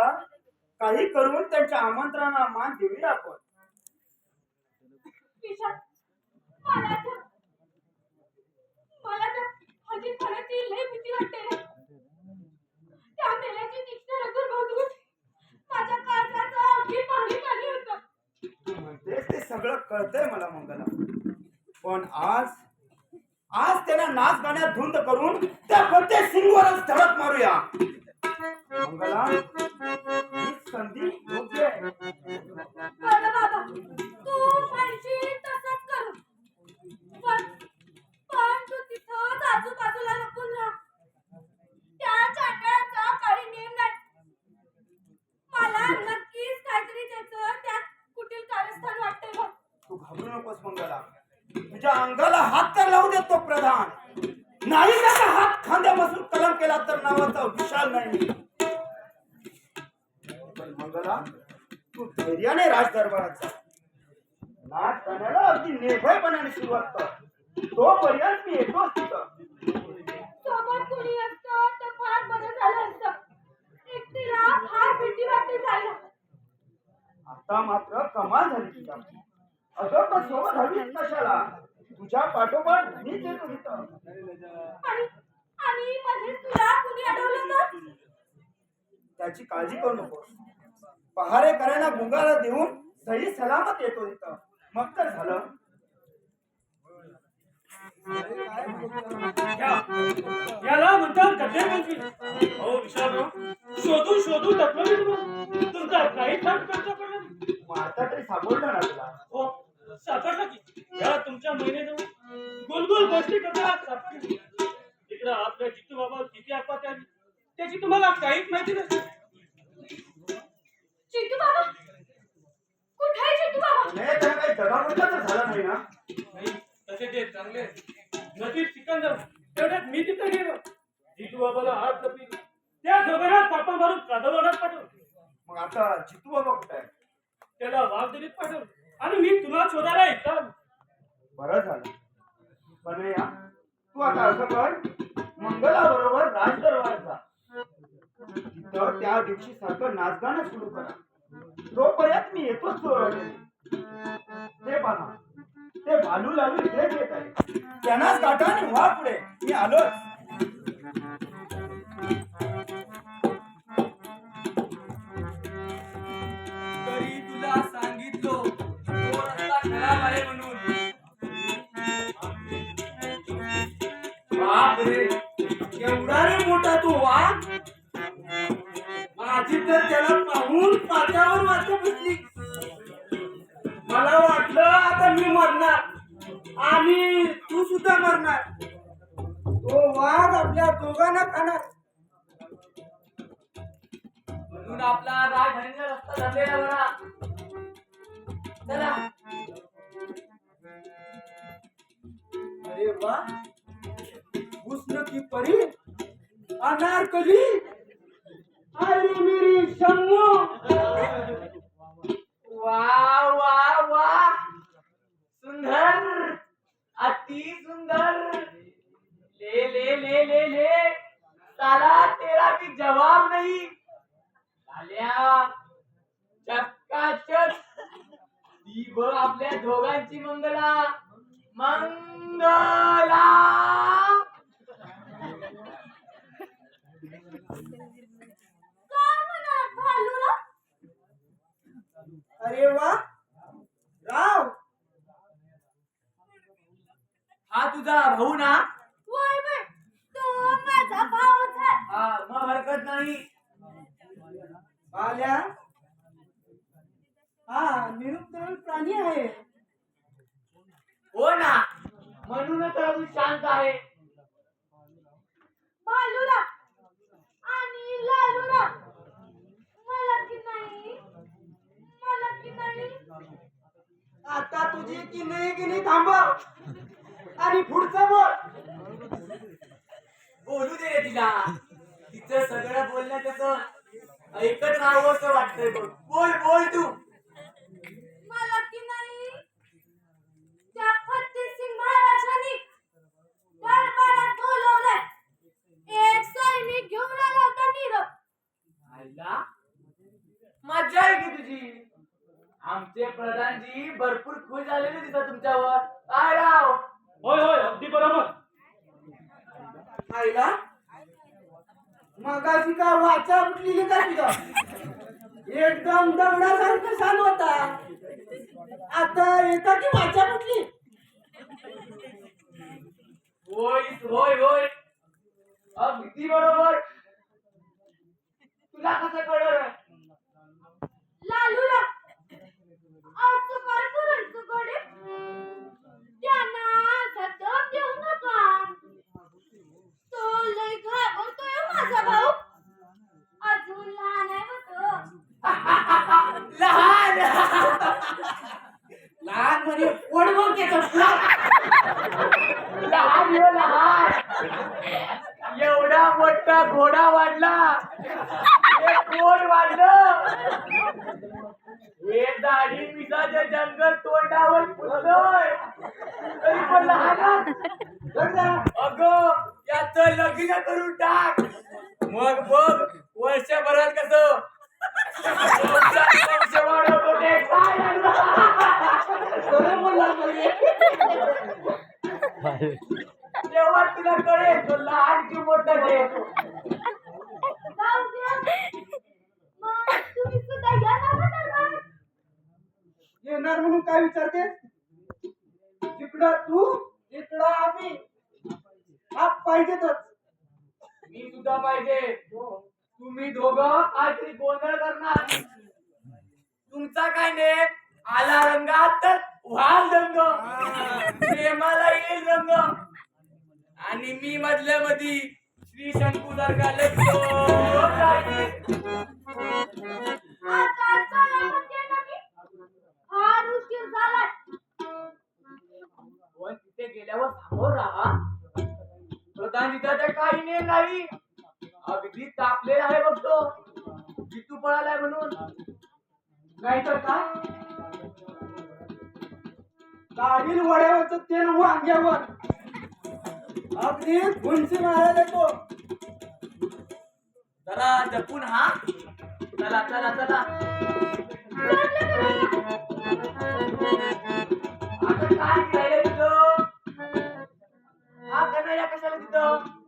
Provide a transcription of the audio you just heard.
मंगला काही करून त्यांच्या आमंत्रणाला मान देऊया आपण. तू सगळं कळतंय मला मंगला. पण आज आज त्यांना नाच गाण्यात धुंद करून त्या प्रत्येक सिंगवरच तुझ्या अंगाला हात तर लावू देतो प्रधान. नाही त्याचा हात खांद्यापासून कलम केला तर नावाचा विशाल नाही. पण मंगला तू धैर्याने राज दरबारात जा. नाच गाण्याला अगदी निर्भयपणाने सुरुवात कर. तोपर्यंत मी तिथं. सोबत कुणी असतं तर फार बरं झालं असतं. एकटीला फार भीती वाटते जायला. आता मात्र कमाल झाली तुझ्या अगं पण सोबत हवीच कशाला? तुझ्या पाठोपाठ मीच येतो आणि आणि मध्ये तुला कुणी अडवलं तर त्याची काळजी करू नको पहारे करायला गुंगाला देऊन सही सलामत येतो तिथं मग तर झालं. याला म्हणतात गड्डे मंत्री. हो विशाल शोधू शोधू मी तुमचा काही खर्च खर्च आता तरी सापडलं ना तुला? हो सापडला की. या तुमच्या महिन्याजवळ गोलगोल गोष्टी करताना आपल्या जितू बाबा किती आपत त्याची तुम्हाला काहीच माहिती नसते. चिंटू बाबा? कुठे आहे चिंटू बाबा? नाही तर काही दगाबुडका तर झाला नाही ना. नाही तसे ते चांगले नदीत सिकंदर तेवढ्यात मी तिथं गेलो. जितू बाबाला हात त्या गगनात पापा मारून कादवाडात पाठवलं. मग आता जितू बाबा कुठे आहे? त्याला वाघदरीत पाठवलं. आणि मी तुला शोधायला इथं आलो. बरं झालं. पण तू आता असं कर मंगला बरोबर राज जा तिथं त्या दिवशी सारखं नाचगाणं सुरू करा. तोपर्यंत मी येतोच चोरवले ते बघा. ते भालू लालू इथेच येत आहे त्यांना गाठा आणि व्हा पुढे. मी आलोच. एवढा रे मोठा तो वाघ माझी तर त्याला पाहून पाच्यावर वाचा बसली मला वाटलं आता मी मरणार. आणि तू सुद्धा मरणार. तो वाघ आपल्या दोघांना खाणार. म्हणून आपला राग राजधानीचा रस्ता झालेला बरा. चला. अरे वा. हुस्न की परी अनारकली अरे मेरी शम्मू वा वा वा सुंदर अति सुंदर। ले ले ले ले ले। साला तेरा भी जवाब नहीं। आल्या चक्काचक। ती बघ आपल्या दोघांची मंगला। मंगला काय म्हणत भालूला अरे वा राव हा तुझा भाऊ ना? वय वय तो माझा भाऊच आहे हा मग हरकत नाही. आल्या? हा निरुत्तर प्राणी आहे. हो ना. म्हणूनच अजून शांत आहे. भालूला आणि लालूला मला की नाही? मला की नाही? आता तुझी की नाही की नाही थांबव. आणि पुढचं बोल. बोलू दे रे तिला. तिचं सगळं बोलणं त्याचं ऐकत राहावं असं वाटतंय बघ. बोल बोल तू. मला की नाही? त्या फत्तेसिंग महाराजांनी दरबारात बोलवलंय. एक सैनिक घेऊन आला होता नीरव. आईला आमचे प्रधानजी भरपूर खुश झालेले दिसत तुमच्यावर. काय राव? होय होय अगदी बरोबर. आईला? मगाशी काय वाचा उठलेली का तुझं एकदम दगडासारखं सांग होता. आता येता की वाचा उठली? होय होय होय. अगदी बरोबर. तुला कसं कळलं लालूला असं काय करायचं गडे. मोठा घोडा वाढला. कोण वाढलं? हे दाढी जंगल तोंडावर फुललोय. तरी पण लहान अगं याच लग्न करून टाक. मग बघ वर्षभरात कसं? तुला कळेल. पाहिजेतच. मी सुद्धा पाहिजे. तुम्ही दोघं काहीतरी गोंधळ करणार. तुमचा काय ने आला रंगात तर व्हाल रंग. प्रेमाला येईल रंग. आणि मी मधल्या मधी श्री शंकू सारखा आता चला म्हणते ना मी. फार उशीर झालाय. पण तिथे गेल्यावर समोर राहा. प्रधान काही नाही नाही. अगदी तापले आहे बघतो जितू पळालाय म्हणून. नाहीतर काय? काढील वड्यावरच तेल वांग्यावर. अगदी गुंची मारायला तो जरा जपून हा. चला चला चला. आता काय केलंय तुझं